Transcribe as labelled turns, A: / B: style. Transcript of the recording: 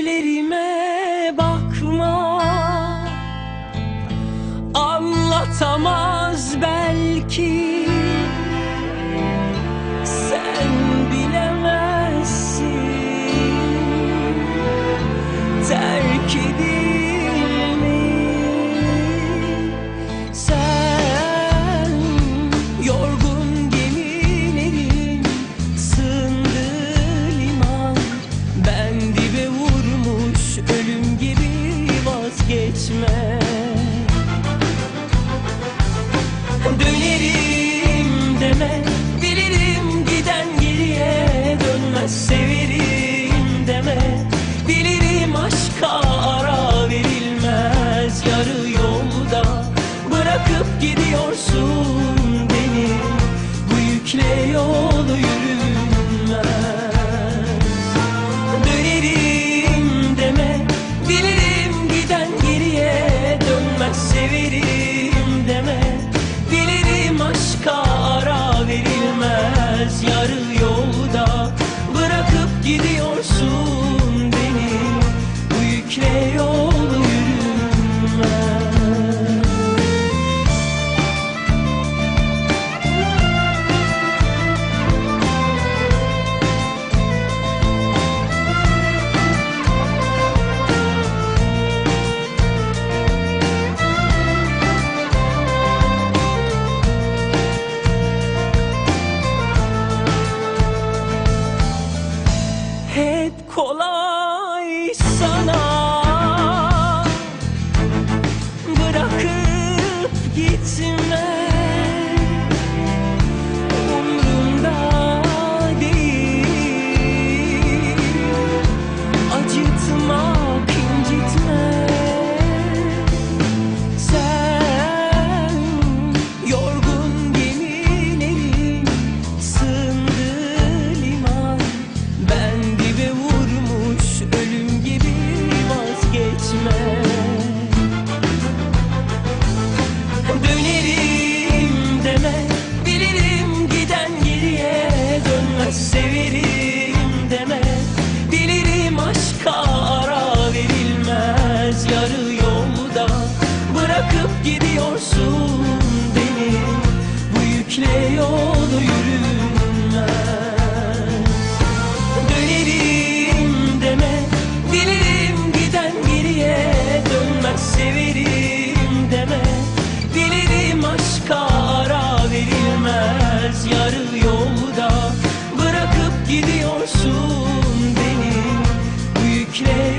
A: Gözlerime bakma. Anlatamaz belki. geçme. Dönerim deme Bilirim giden geriye dönmez Severim deme. Bilirim aşka ara verilmez Yarı yolda bırakıp gidiyorsun beni. Bu yükle kolay sana. Bırakıp gitme. yolda Bırakıp gidiyorsun beni. Bu yükle